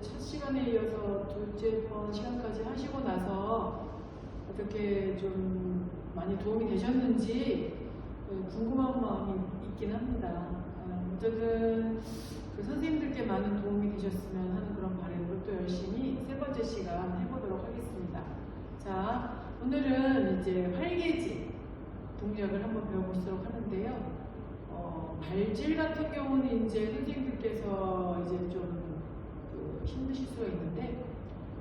첫 시간에 이어서 둘째 번 시간까지 하시고 나서 어떻게 좀 많이 도움이 되셨는지 어, 궁금한 마음이 있긴 합니다. 어, 어쨌든 그 선생님들께 많은 도움이 되셨으면 하는 그런 바람으로 또 열심히 세 번째 시간 해보도록 하겠습니다. 자, 오늘은 이제 활개지 동작을 한번 배워보도록 하는데요. 어, 발질 같은 경우는 이제 선생님들께서 이제 좀그 힘드실 수가 있는데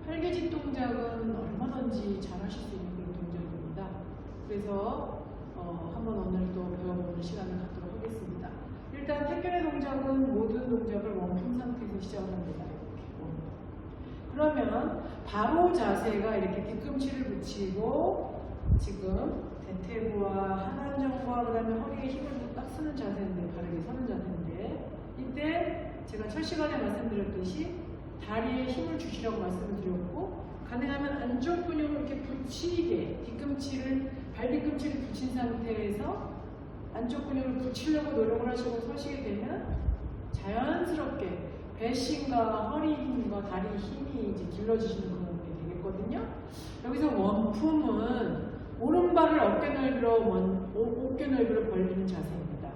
활개짓 동작은 얼마든지 잘 하실 수 있는 그런 동작입니다. 그래서 어, 한번 오늘 또 배워보는 시간을 갖도록 하겠습니다. 일단 택견의 동작은 모든 동작을 원품 상태에서 시작을 합니다. 이렇게 원품. 그러면 바로 자세가 이렇게 뒤꿈치를 붙이고 지금 대퇴부와 하단정과 그 다음에 허리에 힘을 딱 쓰는 자세인데 바르게 서는 자세인데 이때 제가 첫 시간에 말씀드렸듯이 다리에 힘을 주시라고 말씀을 드렸고 가능하면 안쪽 근육을 이렇게 붙이게 뒤꿈치를 발뒤꿈치를 붙인 상태에서 안쪽 근육을 붙이려고 노력을 하시고 서시게 되면 자연스럽게 배심과 허리 힘과 다리 힘이 이제 길러지시는 그런 게 되겠거든요. 여기서 원품은 오른발을 어깨 넓이로 원- 오- 어깨 넓이로 벌리는 자세입니다.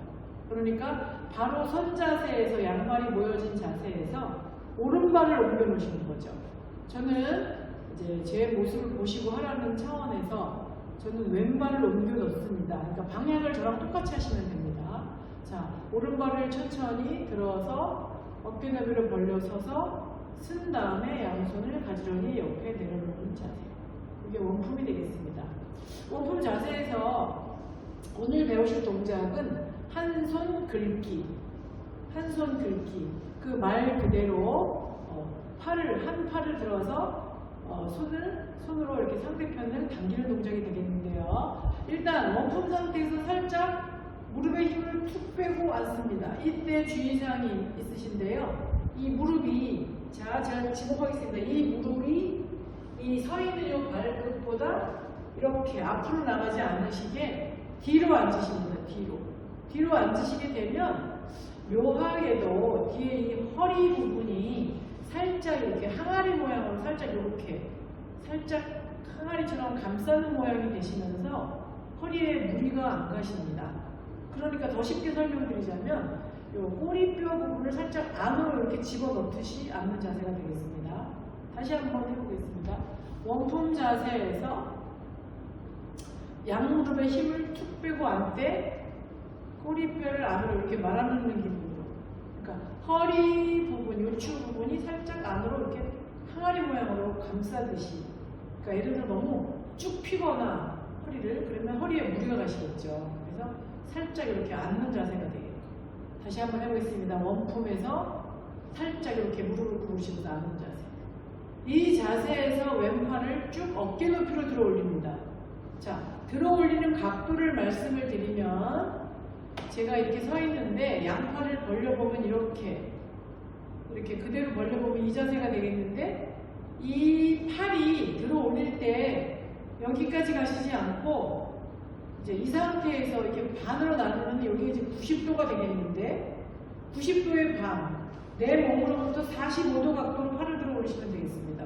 그러니까 바로 선 자세에서 양발이 모여진 자세에서 오른발을 옮겨 놓으시는 거죠. 저는 이제 제 모습을 보시고 하라는 차원에서 저는 왼발을 옮겨 놓습니다. 그러니까 방향을 저랑 똑같이 하시면 됩니다. 자, 오른발을 천천히 들어서 어깨 너비로 벌려 서서 쓴 다음에 양손을 가지런히 옆에 내려놓는 자세. 이게 원품이 되겠습니다. 원품 자세에서 오늘 배우실 동작은 한 손 긁기, 한 손 긁기. 그 말 그대로 어, 팔을 한 팔을 들어서 어, 손을 손으로 이렇게 상대편을 당기는 동작이 되겠는데요. 일단 원품 상태에서 살짝 무릎에 힘을 툭 빼고 앉습니다. 이때 주의사항이 있으신데요. 이 무릎이 자 제가 지목하겠습니다. 이 무릎이 이 서 있는 이 발끝보다 이렇게 앞으로 나가지 않으시게 뒤로 앉으십니다. 뒤로 뒤로 앉으시게 되면 묘하게도 뒤에 이 허리 부분이 살짝 이렇게 항아리 모양으로 살짝 이렇게 살짝 항아리처럼 감싸는 모양이 되시면서 허리에 무리가 안 가십니다. 그러니까 더 쉽게 설명드리자면 이 꼬리뼈 부분을 살짝 안으로 이렇게 집어넣듯이 앉는 자세가 되겠습니다. 다시 한번 해보겠습니다. 원품 자세에서 양무릎에 힘을 툭 빼고 앉되 꼬리뼈를 안으로 이렇게 말아넣는 기분으로. 그러니까 허리 부분, 요추 부분이 살짝 안으로 이렇게 항아리 모양으로 감싸듯이. 그러니까 예를 들어 너무 쭉 피거나 허리를 그러면 허리에 무리가 가시겠죠. 그래서 살짝 이렇게 앉는 자세가 되겠고. 다시 한번 해보겠습니다. 원품에서 살짝 이렇게 무릎을 구부시면서 앉는 자세. 이 자세에서 왼팔을 쭉 어깨 높이로 들어 올립니다. 자, 들어 올리는 각도를 말씀을 드리면 제가 이렇게 서 있는데 양팔을 벌려보면 이렇게 이렇게 그대로 벌려보면 이 자세가 되겠는데 이 팔이 들어 올릴 때 여기까지 가시지 않고 이제 이 상태에서 이렇게 반으로 나누면 여기 이제 90도가 되겠는데 90도의 반, 내 몸으로부터 45도 각도로 팔을 들어 올리시면 되겠습니다.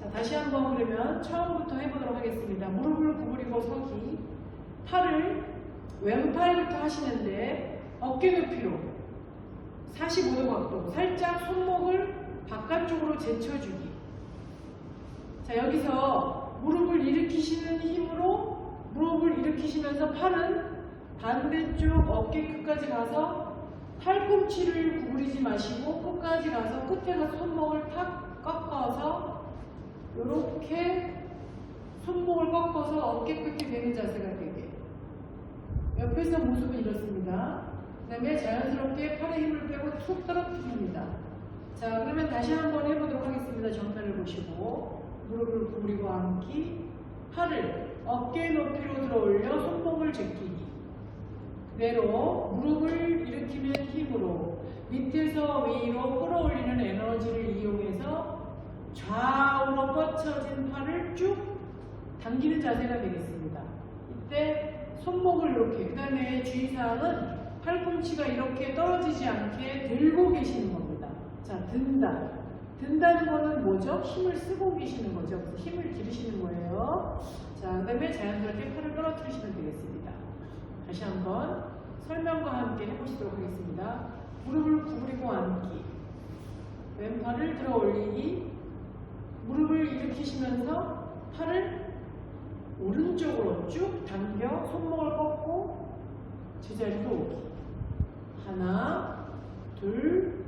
자, 다시 한번 그러면 처음부터 해보도록 하겠습니다. 무릎을 구부리고 서기, 팔을 왼팔부터 하시는데 어깨 높이로 45도 각도, 살짝 손목을 바깥쪽으로 제쳐주기. 자, 여기서 무릎을 일으키시는 힘으로 무릎을 일으키시면서 팔은 반대쪽 어깨 끝까지 가서 팔꿈치를 구부리지 마시고 끝까지 가서 끝에 가서 손목을 탁 꺾어서 이렇게 손목을 꺾어서 어깨 끝이 되는 자세가 되게 옆에서 모습은 이렇습니다. 그 다음에 자연스럽게 팔에 힘을 빼고 툭 떨어뜨립니다. 자 그러면 다시 한번 해보도록 하겠습니다. 정면을 보시고 무릎을 구부리고 앉기 팔을 어깨 높이로 들어 올려 손목을 제끼기 그대로 무릎을 일으키는 힘으로 밑에서 위로 끌어올리는 에너지를 이용해서 좌우로 뻗쳐진 팔을 쭉 당기는 자세가 되겠습니다. 이때 손목을 이렇게 그 다음에 주의사항은 팔꿈치가 이렇게 떨어지지 않게 들고 계시는 겁니다. 자 든다 든다는 거는 뭐죠? 힘을 쓰고 계시는 거죠. 힘을 기르시는 거예요. 자, 그 다음에 자연스럽게 팔을 떨어뜨리시면 되겠습니다. 다시 한번 설명과 함께 해보시도록 하겠습니다. 무릎을 구부리고 앉기. 왼팔을 들어 올리기. 무릎을 일으키시면서 팔을 오른쪽으로 쭉 당겨 손목을 꺾고 제자리로. 하나, 둘,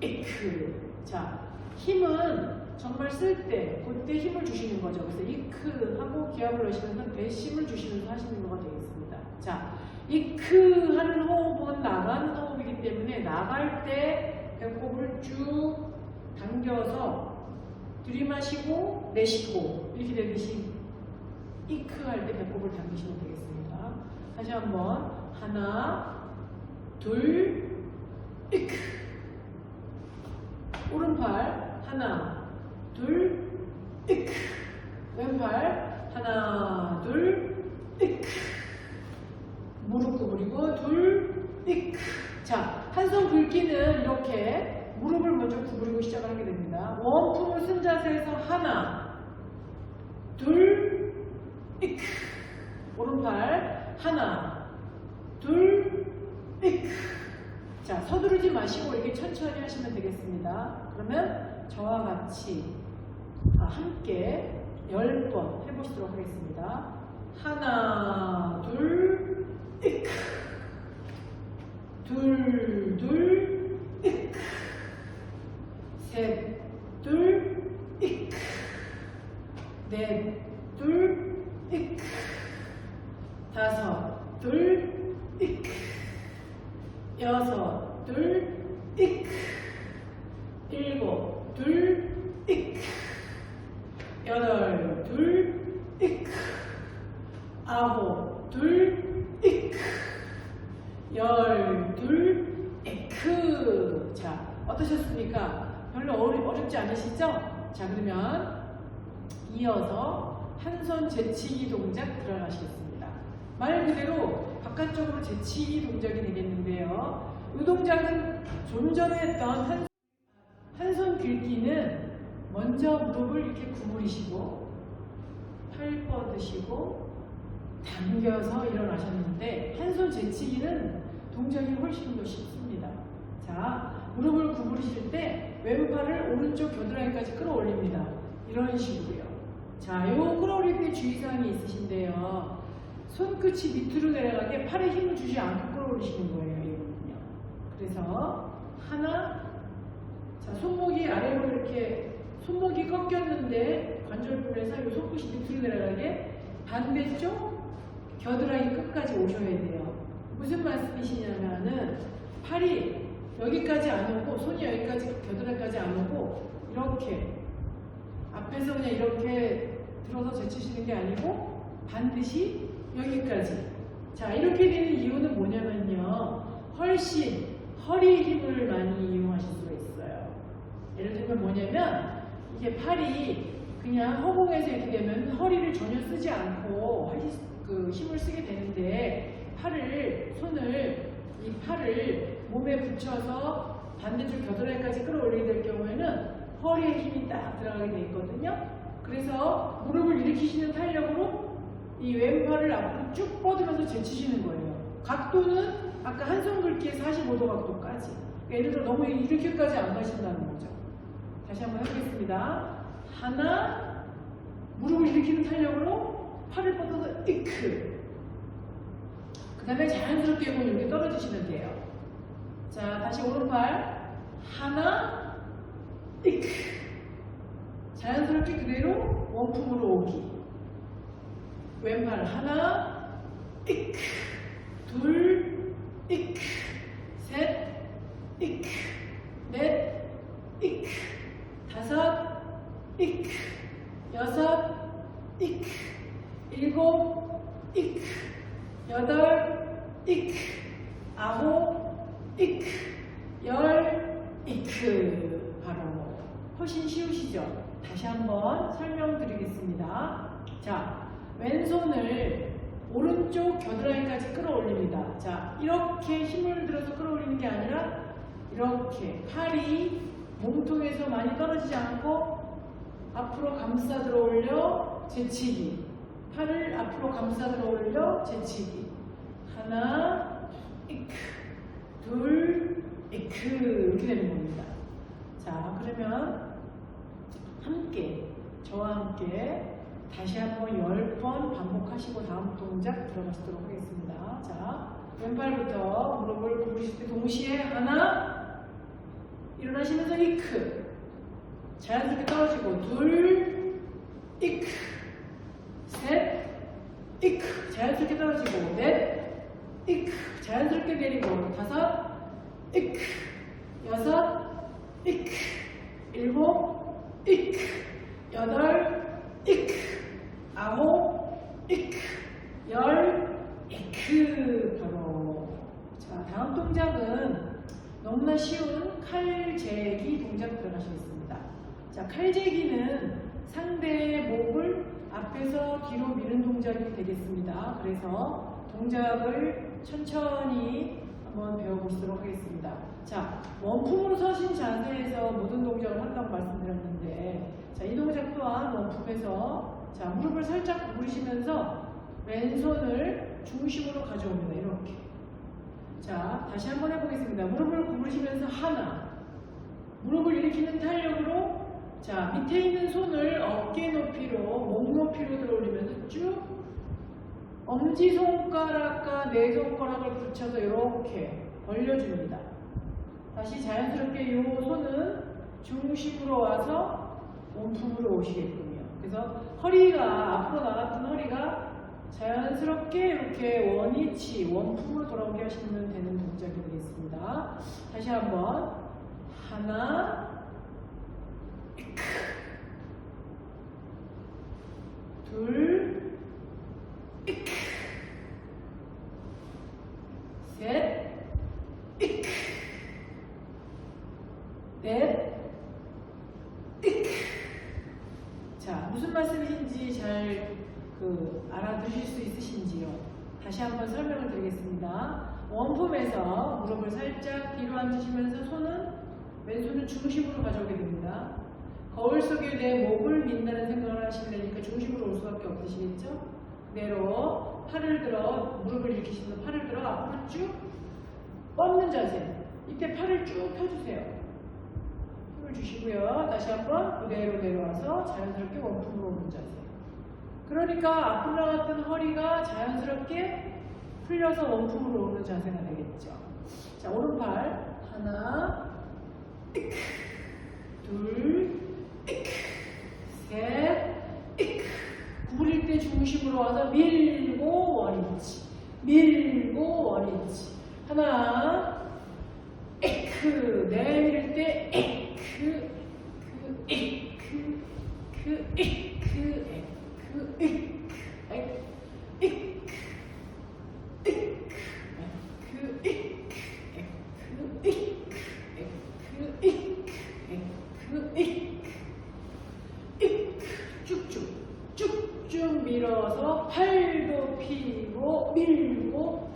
이크. 자, 힘은 정말 쓸 때, 그때 힘을 주시는 거죠. 그래서 이크 하고 기압을 넣으시면서 배심을 주시면서 하시는 거가 되겠습니다. 자, 이크 하는 호흡은 나가는 호흡이기 때문에 나갈 때 배꼽을 쭉 당겨서 들이마시고 내쉬고 이렇게 되듯이 이크 할 때 배꼽을 당기시면 되겠습니다. 다시 한번 하나, 둘, 이크. 오른팔 하나, 둘, 이크. 왼팔 하나, 둘, 이크. 무릎 구부리고 둘, 이크. 자, 한 손 긁기는 이렇게 무릎을 먼저 구부리고 시작을 하게 됩니다. 원품을 쓴 자세에서 하나, 둘, 이크. 오른팔 하나, 둘, 이크. 자, 서두르지 마시고 이렇게 천천히 하시면 되겠습니다. 그러면 저와 같이 아, 함께 10번 해보시도록 하겠습니다. 하나, 둘, 이크. 둘, 둘, 이크. 셋, 둘, 이크. 넷, 둘, 이크. 다섯, 둘, 이크. 여섯, 둘, 이크. 일곱, 둘, 이크. 여덟, 둘, 이크. 아홉, 둘, 이크. 열, 둘, 이크. 자, 어떠셨습니까? 별로 어려, 어렵지 않으시죠? 자, 그러면 이어서 한 손 제치기 동작 들어가시겠습니다. 말 그대로 바깥쪽으로 제치기 동작이 되겠는데요. 이 동작은 좀 전에 했던 한, 한손 긁기는 먼저 무릎을 이렇게 구부리시고 팔 뻗으시고 당겨서 일어나셨는데 한손 제치기는 동작이 훨씬 더 쉽습니다. 자, 무릎을 구부리실 때 왼팔을 오른쪽 겨드랑이까지 끌어올립니다. 이런 식으로요. 자, 요 끌어올릴 때 주의사항이 있으신데요. 손끝이 밑으로 내려가게 팔에 힘을 주지 않고 끌어올리시는 거예요. 이거는요. 그래서 하나, 자 손목이 아래로 이렇게 손목이 꺾였는데 관절부에서 이 손끝이 밑으로 내려가게 반대쪽 겨드랑이 끝까지 오셔야 돼요. 무슨 말씀이시냐면은 팔이 여기까지 안 오고 손이 여기까지 겨드랑이까지 안 오고 이렇게 앞에서 그냥 이렇게 들어서 제치시는 게 아니고 반드시 여기까지. 자, 이렇게 되는 이유는 뭐냐면요. 훨씬 허리 힘을 많이 이용하실 수가 있어요. 예를 들면 뭐냐면 이게 팔이 그냥 허공에서 이렇게 되면 허리를 전혀 쓰지 않고 그 힘을 쓰게 되는데 팔을 손을 이 팔을 몸에 붙여서 반대쪽 겨드랑이까지 끌어올리게 될 경우에는 허리에 힘이 딱 들어가게 돼 있거든요. 그래서 무릎을 일으키시는 탄력으로 이 왼팔을 앞으로 쭉 뻗으면서 제치시는 거예요. 각도는 아까 한손 긁기에 45도 각도까지. 그러니까 예를 들어 너무 이렇게까지 안 가신다는 거죠. 다시 한번 해보겠습니다. 하나, 무릎을 일으키는 탄력으로 팔을 뻗어서 이크. 그 다음에 자연스럽게 이거 이렇게 떨어지시면 돼요. 자, 다시 오른팔. 하나, 이크. 자연스럽게 그대로 원품으로 오기. 왼팔 하나, 이크. 둘, 이크. 셋, 이크. 넷, 이크. 다섯, 이크. 여섯, 이크. 일곱, 이크. 여덟, 이크. 아홉, 이크. 열, 이크. 바로 훨씬 쉬우시죠? 다시 한번 설명드리겠습니다. 자, 왼손을 오른쪽 겨드랑이까지 끌어올립니다. 자, 이렇게 힘을 들어서 끌어올리는 게 아니라 이렇게 팔이 몸통에서 많이 떨어지지 않고 앞으로 감싸 들어 올려 제치기. 팔을 앞으로 감싸 들어 올려 제치기. 하나, 이크, 둘, 이크 이렇게 되는 겁니다. 자, 그러면 함께 저와 함께 다시 한번 10번 반복하시고 다음 동작 들어가시도록 하겠습니다. 자, 왼팔부터 무릎을 구부리실 때 동시에 하나 일어나시면서 이크. 자연스럽게 떨어지고 둘 이크. 셋 이크. 자연스럽게 떨어지고 넷 이크. 자연스럽게 내리고 다섯 이크. 여섯 이크. 일곱 이크. 여덟 이크 아홉 이크 열 이크 바로 자 다음 동작은 너무나 쉬운 칼재기 동작 들어가시겠습니다. 자 칼재기는 상대의 목을 앞에서 뒤로 미는 동작이 되겠습니다. 그래서 동작을 천천히 한번 배워보시도록 하겠습니다. 자, 원품으로 서신 자세에서 모든 동작을 한다고 말씀드렸는데, 자, 이 동작 또한 원품에서, 자, 무릎을 살짝 구부리시면서 왼손을 중심으로 가져옵니다. 이렇게. 자, 다시 한번 해보겠습니다. 무릎을 구부리시면서 하나, 무릎을 일으키는 탄력으로, 자, 밑에 있는 손을 어깨 높이로, 목 높이로 들어 올리면서 쭉 엄지손가락과 네 손가락을 붙여서 이렇게 벌려줍니다. 다시 자연스럽게 이 손은 중심으로 와서 원품으로 오시겠군요. 그래서 허리가 앞으로 나갔던 허리가 자연스럽게 이렇게 원위치, 원품으로 돌아오게 하시면 되는 동작이 되겠습니다. 다시 한번 하나. 둘, 이크. 셋, 이크. 넷, 이크. 자, 무슨 말씀이신지 잘 그 알아두실 수 있으신지요? 다시 한번 설명을 드리겠습니다. 원품에서 무릎을 살짝 뒤로 앉으시면서 손은 왼손을 중심으로 가져오게 됩니다. 거울 속에 내 목을 민다는 생각을 하시려니까 중심으로 올 수밖에 없으시겠죠? 그대로 팔을 들어 무릎을 일으키시면서 팔을 들어 앞으로 쭉 뻗는 자세. 이때 팔을 쭉 펴주세요. 힘을 주시고요. 다시 한번 그대로 내려와서 자연스럽게 원품으로 오는 자세. 그러니까 앞으로 나갔던 허리가 자연스럽게 풀려서 원품으로 오는 자세가 되겠죠. 자, 오른팔 하나, 이크, 둘, 이크, 셋, 이크. 구부릴 때 중심으로 와서 밀고 원위치, 밀고 원위치. 하나, 이크, 내밀 때그 이크, 그 이크, 이크. 그 이크, 이크, 이크, 이크, 그 이크, 그 이크, 그 이크, 그 이크, 이크, 쭉쭉, 쭉쭉 밀어서 팔도 피고 밀고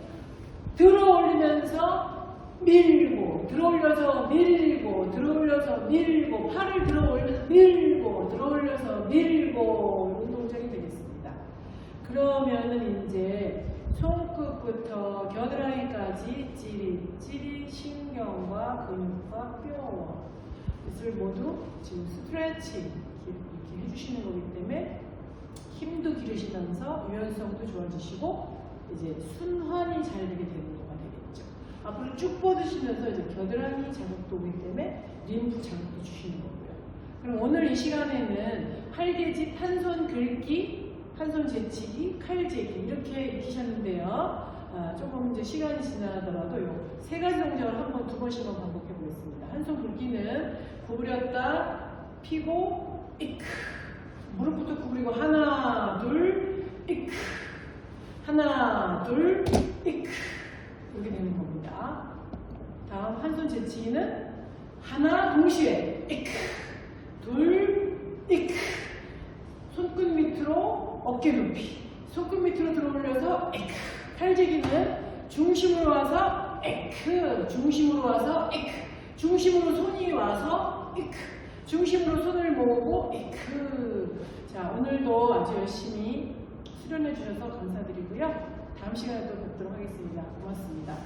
들어 올리면서 밀고 들어 올려서 밀고 들어 올려서 밀고 팔을 들어 올려서 밀고 들어 올려서 밀고 이런 동작이 되겠습니다. 그러면은 이제 손끝부터 겨드랑이까지 찌릿찌릿 신경과 근육과 뼈와 이것을 모두 지금 스트레칭 이렇게 해주시는 거기 때문에 힘도 기르시면서 유연성도 좋아지시고 이제 순환이 잘 되게 되는 거가 되겠죠. 앞으로 쭉 뻗으시면서 이제 겨드랑이 자극도 오기 때문에 림프 자극도 주시는 거고요. 그럼 오늘 이 시간에는 활개짓, 한손 긁기, 한 손 제치기, 칼재기 이렇게 익히셨는데요. 아, 조금 이제 시간이 지나더라도 요세 가지 동작을 한 번, 두 번씩만 반복해 보겠습니다. 한손 긁기는 구부렸다, 피고, 이크. 무릎부터 구부리고 하나, 둘, 이크. 하나, 둘, 이크. 이렇게 되는 겁니다. 다음 한 손 제치기는 하나 동시에 이크. 둘, 이크. 밑으로 어깨 높이 손끝 밑으로 들어올려서 에크. 팔제기는 중심으로 와서 에크. 중심으로 와서 에크. 중심으로 손이 와서 에크. 중심으로 손을 모으고 에크. 자 오늘도 아주 열심히 수련해 주셔서 감사드리고요. 다음 시간에 또 뵙도록 하겠습니다. 고맙습니다.